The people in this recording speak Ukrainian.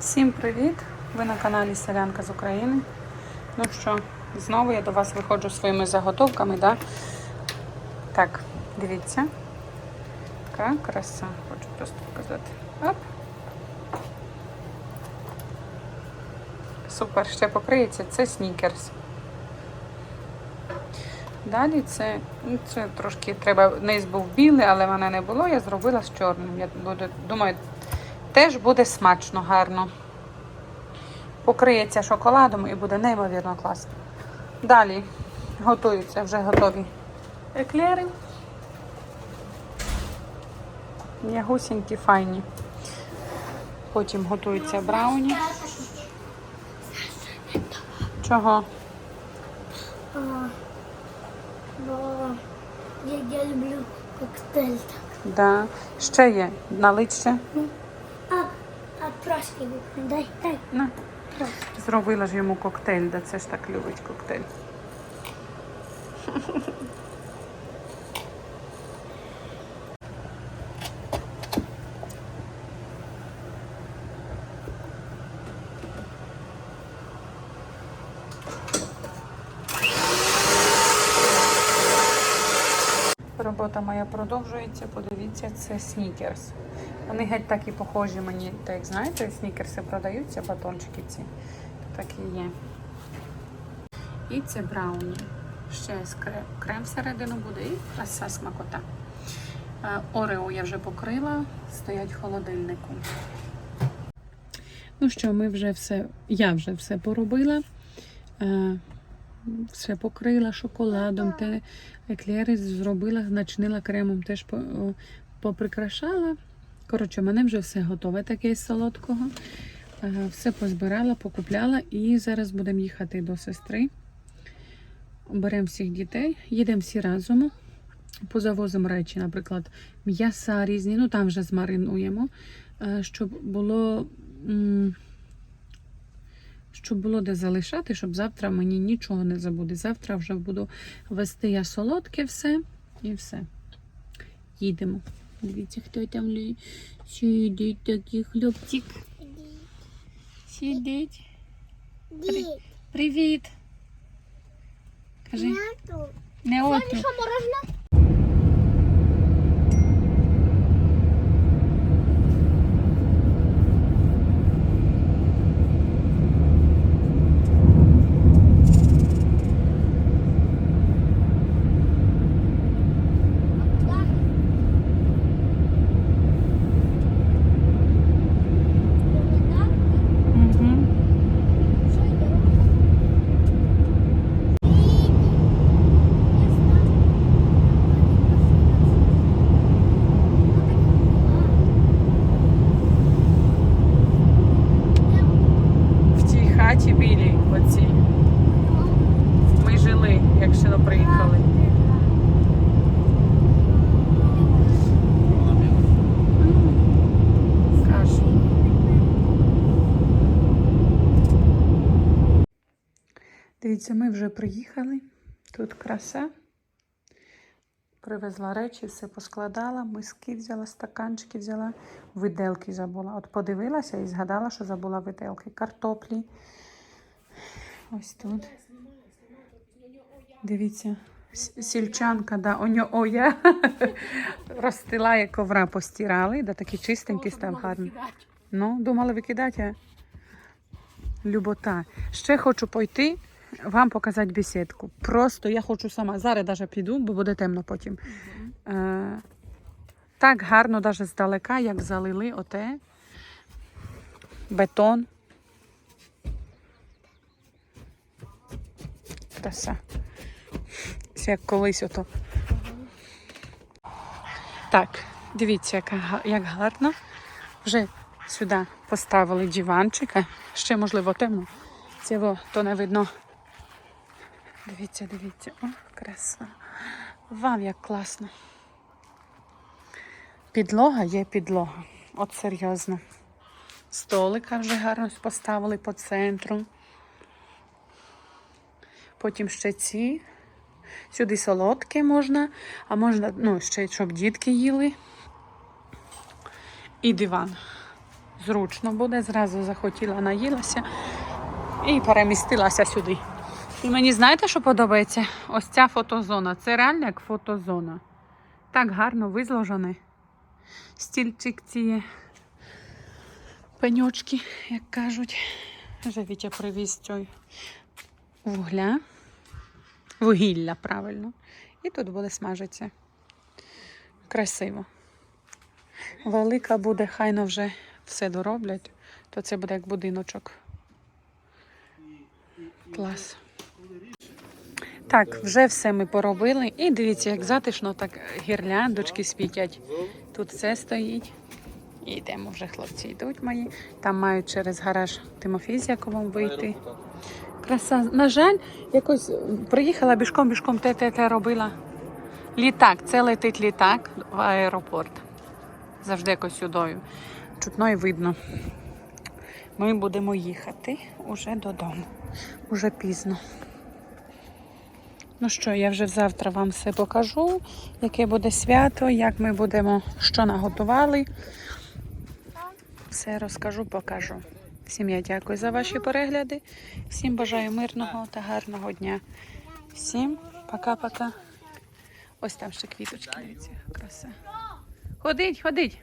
Всім привіт! Ви на каналі Селянка з України. Ну що, знову я до вас виходжу своїми заготовками, да? Так, дивіться. Така краса. Хочу просто показати. Оп. Супер, ще покриється. Це снікерс. Далі це, ну, це трошки треба, низ був білий, але мене не було. Я зробила з чорним. Я буду, думаю, теж буде смачно, гарно. Покриється шоколадом і буде неймовірно класно. Далі готуються вже готові еклери. М'ягусінькі, файні. Потім готуються брауні. Чого? А, бо я, я люблю коктейль так. Да. Ще є. Налить ще. А, йому. Дай, дай, На. Зробила ж йому коктейль, да це ж так любить коктейль. Робота моя продовжується. Подивіться, це снікерс. Вони геть так і похожі мені, так знаєте, снікерси продаються, батончики ці. Так і є. І це брауні. Ще з крем, крем всередину буде і краса смакота. Е, Орео я вже покрила, стоять в холодильнику. Ну що, ми вже все, я вже все поробила. Все покрила шоколадом, те еклери зробила, начинила кремом, теж поприкрашала. Коротше, в мене вже все готове таке з солодкого. Е, Все позбирала, покупляла і зараз будемо їхати до сестри. Беремо всіх дітей, їдемо всі разом. Позавозимо речі, наприклад, м'яса різні, ну там вже змаринуємо, е, щоб було. Щоб було де залишати, щоб завтра мені нічого не забуде. Завтра вже буду вести я солодке все і все. Їдемо. Дивіться, хто там сидить, такий хлопчик. Сидить. Дід, Привіт. Кажи, не оту. Що білій оцій. Ми жили, як ще не приїхали. Дивіться, ми вже приїхали. Тут краса. Привезла речі, все поскладала, миски взяла, стаканчики взяла, виделки забула. От подивилася і згадала, що забула виделки. Картоплі. Ось тут. Дивіться, сільчанка, да, оньо оя. Розстилає ковра, постирали, да такий чистенький став гарний. Ну, думала викидати, а любота. Ще хочу пойти, вам показати бесідку. Просто я хочу сама. Зараз навіть піду, бо буде темно потім. Е, так гарно, навіть здалека, як залили оте бетон. Краса. Це як колись ото. Так, дивіться, га- як гарно. Вже сюди поставили диванчика. Ще, можливо, темно. Цього то не видно. Дивіться, дивіться. О, краса. Вам як класно. Підлога є підлога. От серйозно. Столика вже гарно поставили по центру. Потім ще ці. Сюди солодке можна, а можна, ну, ще щоб дітки їли. І диван. зручно буде. Зразу захотіла, наїлася і перемістилася сюди. І мені знаєте, що подобається? Ось ця фотозона. Це реально як фотозона. Так гарно визложений. Стільчик ці пеньочки, як кажуть. Вже Вітя привіз цей вугля. Вугілля, правильно. І тут буде смажитися. Красиво. Велика буде, хайно вже все дороблять, то це буде як будиночок. Клас. Так, вже все ми поробили. І дивіться, як затишно, так гірляндочки світять. Тут все стоїть. І йдемо вже хлопці йдуть мої. Там мають через гараж Тимофій з Яковом вийти. Краса. На жаль, якось приїхала бішком, бішком те, те, те робила. Літак, це летить літак в аеропорт. Завжди якось сюдою. Чутно і видно. Ми будемо їхати уже додому. Уже пізно. Ну що, я вже завтра вам все покажу, яке буде свято, як ми будемо, що наготували. Все розкажу, покажу. Всім я дякую за ваші перегляди. Всім бажаю мирного та гарного дня. Всім пока-пока. Ось там ще квіточки, дивіться, краса. Ходить, ходить.